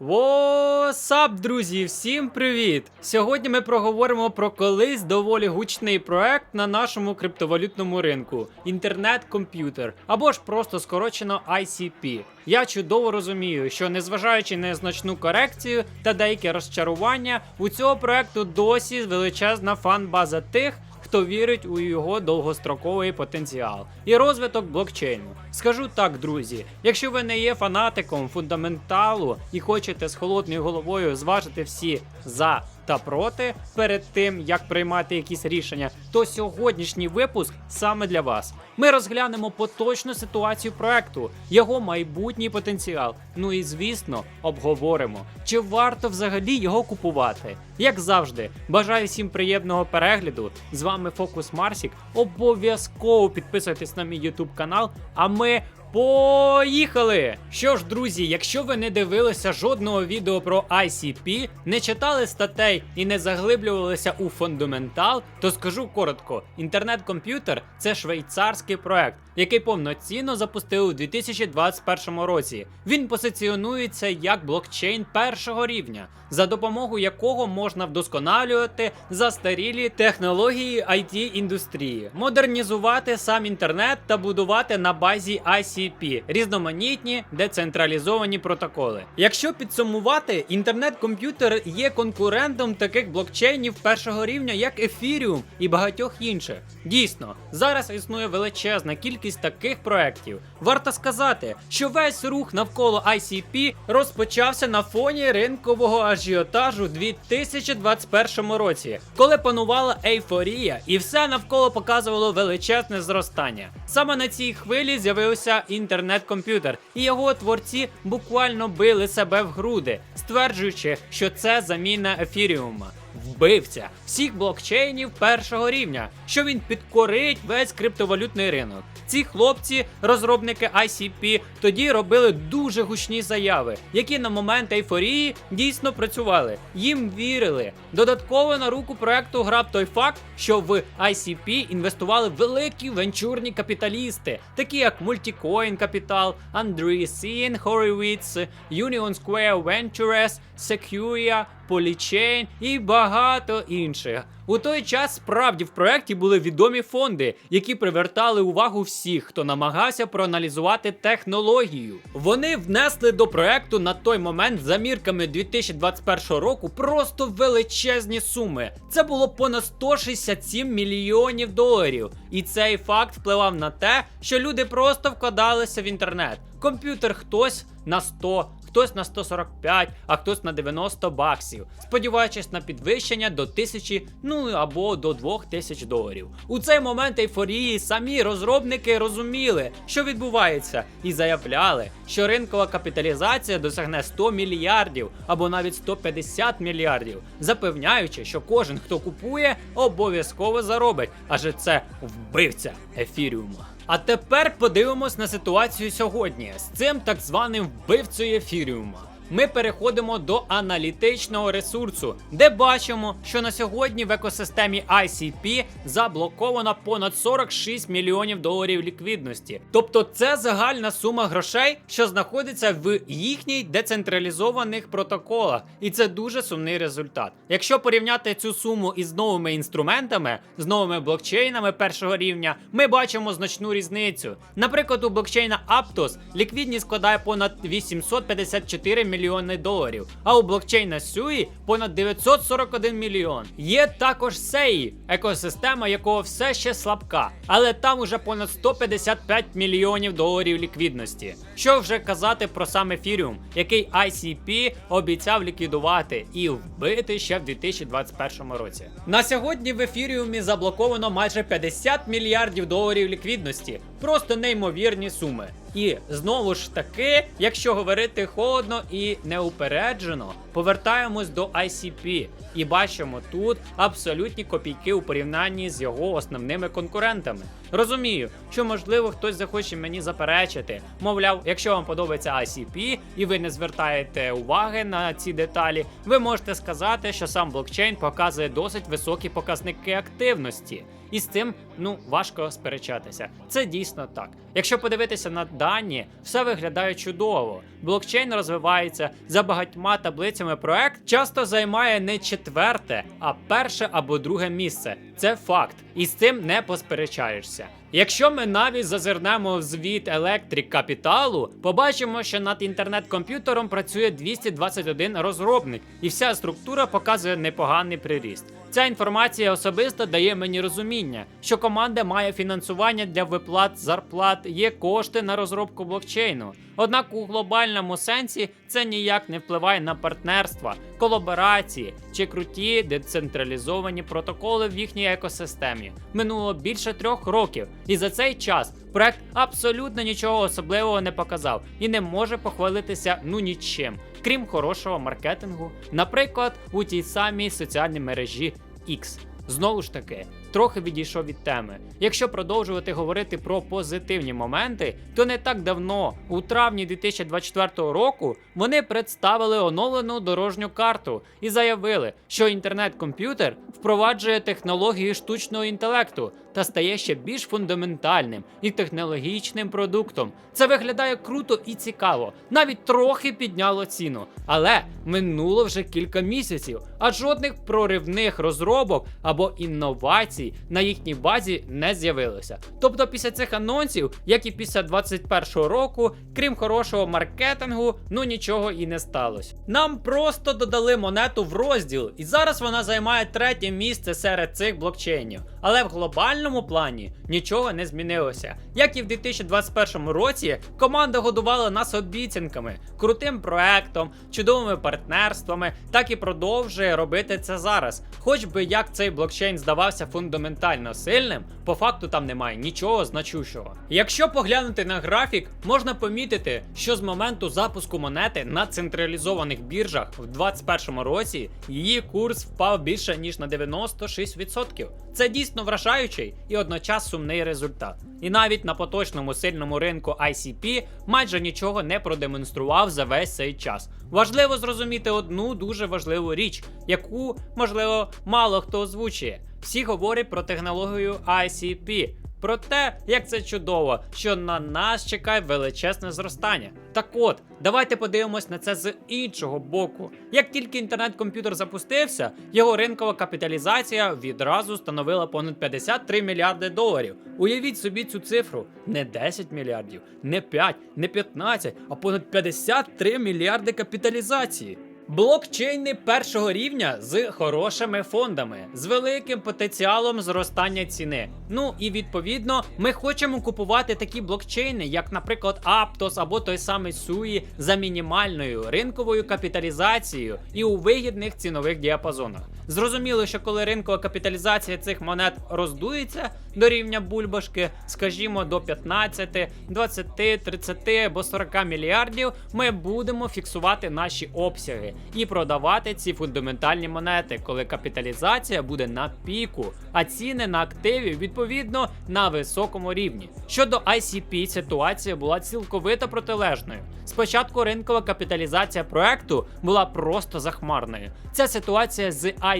Восап, друзі, всім привіт! Сьогодні ми проговоримо про колись доволі гучний проект на нашому криптовалютному ринку інтернет-комп'ютер або ж просто скорочено ICP. Я чудово розумію, що незважаючи на значну корекцію та деяке розчарування, у цього проекту досі величезна фан-база тих, хто вірить у його довгостроковий потенціал і розвиток блокчейну. Скажу так, друзі, якщо ви не є фанатиком фундаменталу і хочете з холодною головою зважити всі за та проти перед тим, як приймати якісь рішення, то сьогоднішній випуск саме для вас. Ми розглянемо поточну ситуацію проекту, його майбутній потенціал. Ну і звісно, обговоримо, чи варто взагалі його купувати. Як завжди, бажаю всім приємного перегляду. З вами Фокус Марсік. Обов'язково підписуйтесь на мій YouTube канал. А ми Поїхали! Що ж, друзі, якщо ви не дивилися жодного відео про ICP, не читали статей і не заглиблювалися у фундаментал, то скажу коротко: інтернет-комп'ютер це швейцарський проект, який повноцінно запустили у 2021 році. Він позиціонується як блокчейн першого рівня, за допомогою якого можна вдосконалювати застарілі технології it індустрії, модернізувати сам інтернет та будувати на базі ICP різноманітні децентралізовані протоколи. Якщо підсумувати, інтернет-комп'ютер є конкурентом таких блокчейнів першого рівня, як Ethereum і багатьох інших. Дійсно, зараз існує величезна кількість таких проєктів. Варто сказати, що весь рух навколо ICP розпочався на фоні ринкового ажіотажу у 2021 році, коли панувала ейфорія, і все навколо показувало величезне зростання. Саме на цій хвилі з'явився інтернет-комп'ютер, і його творці буквально били себе в груди, стверджуючи, що це заміна ефіріума. Вбивця всіх блокчейнів першого рівня, що він підкорить весь криптовалютний ринок. Ці хлопці, розробники ICP, тоді робили дуже гучні заяви, які на момент ейфорії дійсно працювали. Їм вірили. Додатково на руку проекту грав той факт, що в ICP інвестували великі венчурні капіталісти, такі як Multicoin Capital, Andreessen Horowitz, Union Square Ventures, Sequoia, Polychain і багато інших. У той час справді в проєкті були відомі фонди, які привертали увагу всіх, хто намагався проаналізувати технологію. Вони внесли до проекту на той момент за мірками 2021 року просто величезні суми. Це було понад 167 мільйонів доларів. І цей факт впливав на те, що люди просто вкладалися в інтернет. Комп'ютер хтось на 100, хтось на 145, а хтось на 90 баксів, сподіваючись на підвищення до 1000, ну або до 2000 доларів. У цей момент ейфорії самі розробники розуміли, що відбувається, і заявляли, що ринкова капіталізація досягне 100 мільярдів або навіть 150 мільярдів, запевняючи, що кожен, хто купує, обов'язково заробить, адже це вбивця ефіріума. А тепер подивимось на ситуацію сьогодні з цим так званим вбивцею ефіріума. Ми переходимо до аналітичного ресурсу, де бачимо, що на сьогодні в екосистемі ICP заблоковано понад 46 мільйонів доларів ліквідності. Тобто це загальна сума грошей, що знаходиться в їхній децентралізованих протоколах, і це дуже сумний результат. Якщо порівняти цю суму із новими інструментами, з новими блокчейнами першого рівня, ми бачимо значну різницю. Наприклад, у блокчейна Aptos ліквідність складає понад 854 мільйони доларів, а у блокчейна Sui понад 941 мільйон. Є також SEI, екосистема якого все ще слабка, але там уже понад 155 мільйонів доларів ліквідності. Що вже казати про сам Ефіріум, який ICP обіцяв ліквідувати і вбити ще в 2021 році. На сьогодні в ефіріумі заблоковано майже 50 мільярдів доларів ліквідності. Просто неймовірні суми. І знову ж таки, якщо говорити холодно і неупереджено, повертаємось до ICP і бачимо тут абсолютні копійки у порівнянні з його основними конкурентами. Розумію, що можливо хтось захоче мені заперечити. Мовляв, якщо вам подобається ICP і ви не звертаєте уваги на ці деталі, ви можете сказати, що сам блокчейн показує досить високі показники активності. І з цим ну важко сперечатися. Це дійсно так. Якщо подивитися на дані, все виглядає чудово. Блокчейн розвивається за багатьма таблицями. Проект часто займає не четверте, а перше або друге місце. Це факт, і з цим не посперечаєшся. Якщо ми навіть зазирнемо в звіт електрик капіталу, побачимо, що над інтернет-комп'ютером працює 221 розробник, і вся структура показує непоганий приріст. Ця інформація особисто дає мені розуміння, що команда має фінансування для виплат зарплат, є кошти на розробку блокчейну. Однак у глобальному сенсі це ніяк не впливає на партнерства, колаборації чи круті децентралізовані протоколи в їхній екосистемі. Минуло більше трьох років, і за цей час проект абсолютно нічого особливого не показав і не може похвалитися ну нічим, крім хорошого маркетингу, наприклад, у тій самій соціальній мережі X. Знову ж таки, трохи відійшов від теми. Якщо продовжувати говорити про позитивні моменти, то не так давно, у травні 2024 року, вони представили оновлену дорожню карту і заявили, що інтернет-комп'ютер впроваджує технології штучного інтелекту та стає ще більш фундаментальним і технологічним продуктом. Це виглядає круто і цікаво, навіть трохи підняло ціну. Але минуло вже кілька місяців, а жодних проривних розробок або інновацій на їхній базі не з'явилося. Тобто, після цих анонсів, як і після 2021 року, крім хорошого маркетингу, ну нічого і не сталося. Нам просто додали монету в розділ, і зараз вона займає третє місце серед цих блокчейнів. Але в глобальному плані нічого не змінилося. Як і в 2021 році, команда годувала нас обіцянками, крутим проектом, чудовими партнерствами, так і продовжує робити це зараз. Хоч би як цей блокчейн здавався фундаментально сильним, по факту там немає нічого значущого. Якщо поглянути на графік, можна помітити, що з моменту запуску монети на централізованих біржах в 2021 році її курс впав більше ніж на 96%. Це дійсно вражаючий і одночас сумний результат. І навіть на поточному сильному ринку ICP майже нічого не продемонстрував за весь цей час. Важливо зрозуміти одну дуже важливу річ, яку, можливо, мало хто озвучує. Всі говорять про технологію ICP. Про те, як це чудово, що на нас чекає величезне зростання. Так от, давайте подивимось на це з іншого боку. Як тільки інтернет-комп'ютер запустився, його ринкова капіталізація відразу становила понад 53 мільярди доларів. Уявіть собі цю цифру: не 10 мільярдів, не 5, не 15, а понад 53 мільярди капіталізації. Блокчейни першого рівня з хорошими фондами, з великим потенціалом зростання ціни. Ну і відповідно, ми хочемо купувати такі блокчейни, як, наприклад, Aptos або той самий Sui за мінімальною ринковою капіталізацією і у вигідних цінових діапазонах. Зрозуміло, що коли ринкова капіталізація цих монет роздується до рівня бульбашки, скажімо, до 15, 20, 30 або 40 мільярдів, ми будемо фіксувати наші обсяги і продавати ці фундаментальні монети, коли капіталізація буде на піку, а ціни на активі відповідно на високому рівні. Щодо ICP, ситуація була цілковито протилежною. Спочатку ринкова капіталізація проекту була просто захмарною. Ця ситуація з ICP,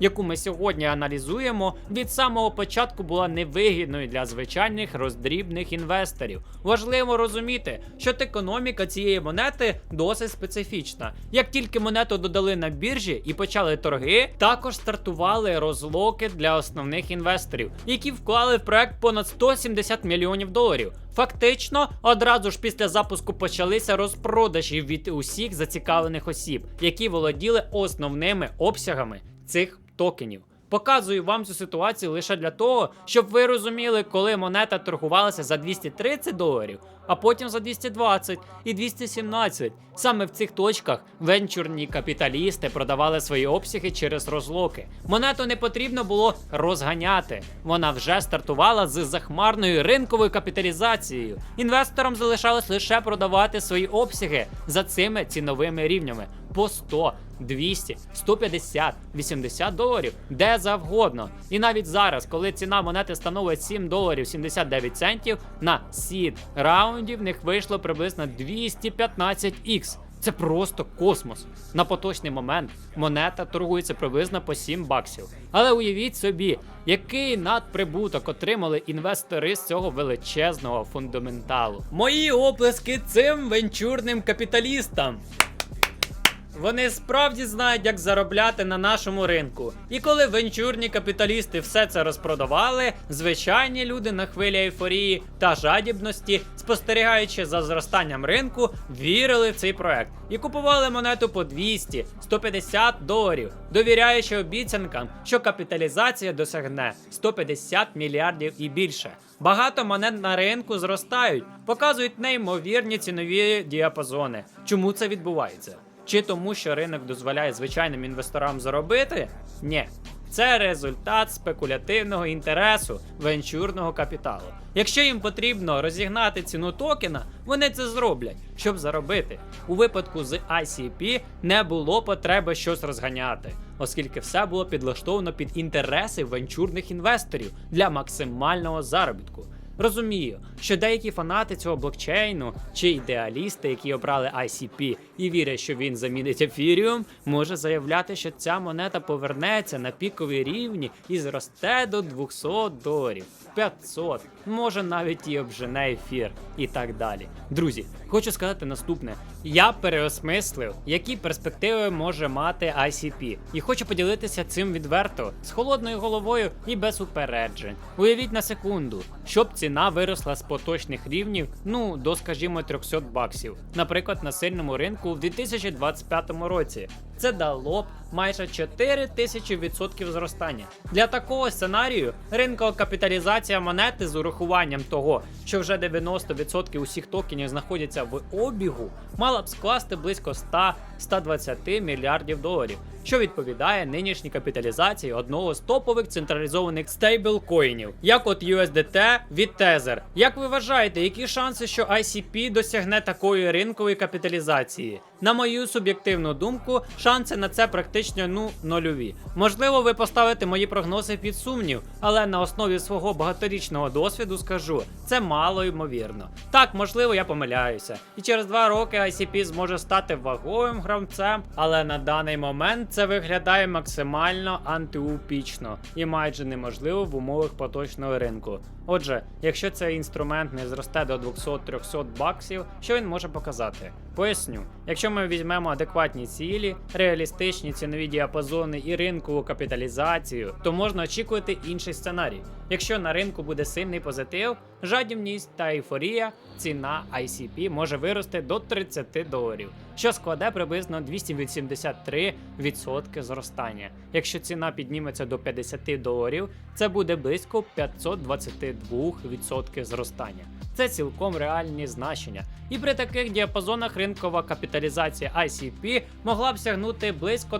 яку ми сьогодні аналізуємо, від самого початку була невигідною для звичайних роздрібних інвесторів. Важливо розуміти, що економіка цієї монети досить специфічна. Як тільки монету додали на біржі і почали торги, також стартували розлоки для основних інвесторів, які вклали в проект понад 170 мільйонів доларів. Фактично, одразу ж після запуску почалися розпродажі від усіх зацікавлених осіб, які володіли основними обсягами цих токенів. Показую вам цю ситуацію лише для того, щоб ви розуміли, коли монета торгувалася за 230 доларів, а потім за 220 і 217. Саме в цих точках венчурні капіталісти продавали свої обсяги через розлоки. Монету не потрібно було розганяти. Вона вже стартувала з захмарною ринковою капіталізацією. Інвесторам залишалось лише продавати свої обсяги за цими ціновими рівнями. По 100, 200, 150, 80 доларів, де завгодно. І навіть зараз, коли ціна монети становить 7 доларів 79 центів, на сід раунді в них вийшло приблизно 215х. Це просто космос. На поточний момент монета торгується приблизно по 7 баксів. Але уявіть собі, який надприбуток отримали інвестори з цього величезного фундаменталу. Мої оплески цим венчурним капіталістам. Вони справді знають, як заробляти на нашому ринку. І коли венчурні капіталісти все це розпродавали, звичайні люди на хвилі ейфорії та жадібності, спостерігаючи за зростанням ринку, вірили в цей проект і купували монету по 200, 150 доларів, довіряючи обіцянкам, що капіталізація досягне 150 мільярдів і більше. Багато монет на ринку зростають, показують неймовірні цінові діапазони. Чому це відбувається? Чи тому, що ринок дозволяє звичайним інвесторам заробити? Ні. Це результат спекулятивного інтересу венчурного капіталу. Якщо їм потрібно розігнати ціну токена, вони це зроблять, щоб заробити. У випадку з ICP не було потреби щось розганяти, оскільки все було підлаштовано під інтереси венчурних інвесторів для максимального заробітку. Розумію, що деякі фанати цього блокчейну чи ідеалісти, які обрали ICP і вірять, що він замінить ефіріум, може заявляти, що ця монета повернеться на пікові рівні і зросте до 200 доларів, 500, може навіть і обжене ефір і так далі. Друзі, хочу сказати наступне: я переосмислив, які перспективи може мати ICP, і хочу поділитися цим відверто з холодною головою і без упереджень. Уявіть на секунду, щоб ціна виросла з поточних рівнів, ну до скажімо 300 баксів, наприклад, на сильному ринку в 2025 році. Це дало б майже 4 тисячі відсотків зростання. Для такого сценарію ринкова капіталізація монети з урахуванням того, що вже 90% усіх токенів знаходяться в обігу, мала б скласти близько 100-120 мільярдів доларів, що відповідає нинішній капіталізації одного з топових централізованих стейблкоїнів, як от USDT від Tether. Як ви вважаєте, які шанси, що ICP досягне такої ринкової капіталізації? На мою суб'єктивну думку, шанси на це практично ну нульові. Можливо, ви поставите мої прогнози під сумнів, але на основі свого багаторічного досвіду скажу, це мало ймовірно. Так, можливо, я помиляюся, і через два роки ICP зможе стати ваговим гравцем, але на даний момент це виглядає максимально антиупічно і майже неможливо в умовах поточного ринку. Отже, якщо цей інструмент не зросте до 200-300 баксів, що він може показати? Поясню, якщо ми візьмемо адекватні цілі, реалістичні цінові діапазони і ринкову капіталізацію, то можна очікувати інший сценарій. Якщо на ринку буде сильний позитив, жадібність та ейфорія, ціна ICP може вирости до 30 доларів, що складе приблизно 283% зростання. Якщо ціна підніметься до 50 доларів, це буде близько 522% зростання. Це цілком реальні значення. І при таких діапазонах ринкова капіталізація ICP могла б сягнути близько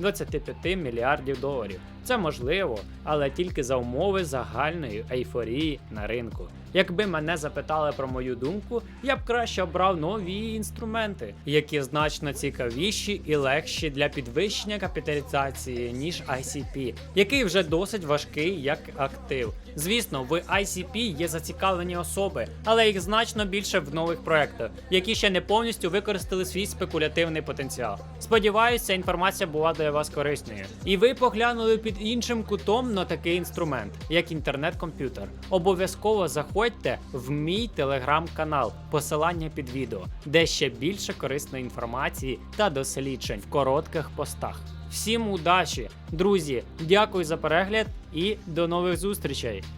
20-25 мільярдів доларів. Це можливо, але тільки за умови загальної ейфорії на ринку. Якби мене запитали про мою думку, я б краще обрав нові інструменти, які значно цікавіші і легші для підвищення капіталізації, ніж ICP, який вже досить важкий як актив. Звісно, в ICP є зацікавлені особи, але їх значно більше в нових проектах, які ще не повністю використали свій спекулятивний потенціал. Сподіваюся, інформація була для вас корисною. І ви поглянули під іншим кутом на такий інструмент, як інтернет-комп'ютер. Обов'язково заходьте в мій телеграм-канал, посилання під відео, де ще більше корисної інформації та досліджень в коротких постах. Всім удачі, друзі! Дякую за перегляд і до нових зустрічей!